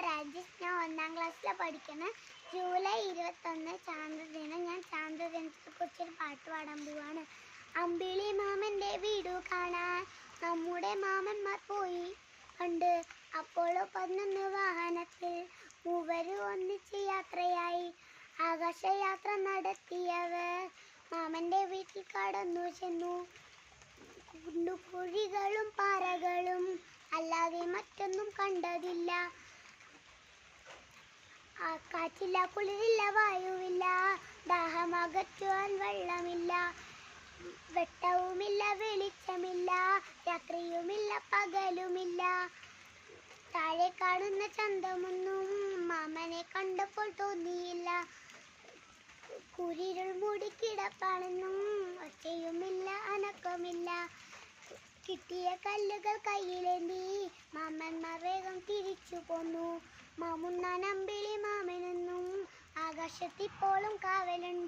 രാജേഷ് ഞാൻ ഒന്നാം ക്ലാസ്സിൽ പഠിക്കുന്നത് ജൂലൈ ഇരുപത്തൊന്ന് ചാന്ദ്രദിനം ഞാൻ ചാന്ദ്രദിനത്തെ കുറിച്ചൊരു പാട്ട് പാടാൻ പോവാണ്. അമ്പിളി മാമന്റെ വീടു കാണാൻ നമ്മുടെ മാമന്മാർ പോയി. പണ്ട് അപ്പോളോ പതിനൊന്ന് വാഹനത്തിൽ മൂവരും ഒന്നിച്ച് യാത്രയായി. ആകാശയാത്ര നടത്തിയവർ മാമന്റെ വീട്ടിൽ കടന്നു ചെന്നു. കുണ്ടുകുഴികളും പാറകളും അല്ലാതെ മറ്റൊന്നും കണ്ടതില്ല. കാറ്റില്ല കുളിരില്ല വായുവില്ല ദാഹമകറ്റുവാൻ വെള്ളമില്ല വെട്ടവുമില്ല വെളിച്ചമില്ല രാത്രിയുമില്ല പകലുമില്ല. താഴെ കാണുന്ന ചന്തമൊന്നും മാമനെ കണ്ടപ്പോൾ തോന്നിയില്ല. കുരിരുൾ മൂടി കിടപ്പാണെന്നും ഒറ്റയുമില്ല അനക്കമില്ല കിട്ടിയ കല്ലുകൾ കയ്യിലേന്തി മാമന്മാർ വേഗം തിരിച്ചു പോന്നു. ആകാശത്തിപ്പോളും കാവലുണ്ട്.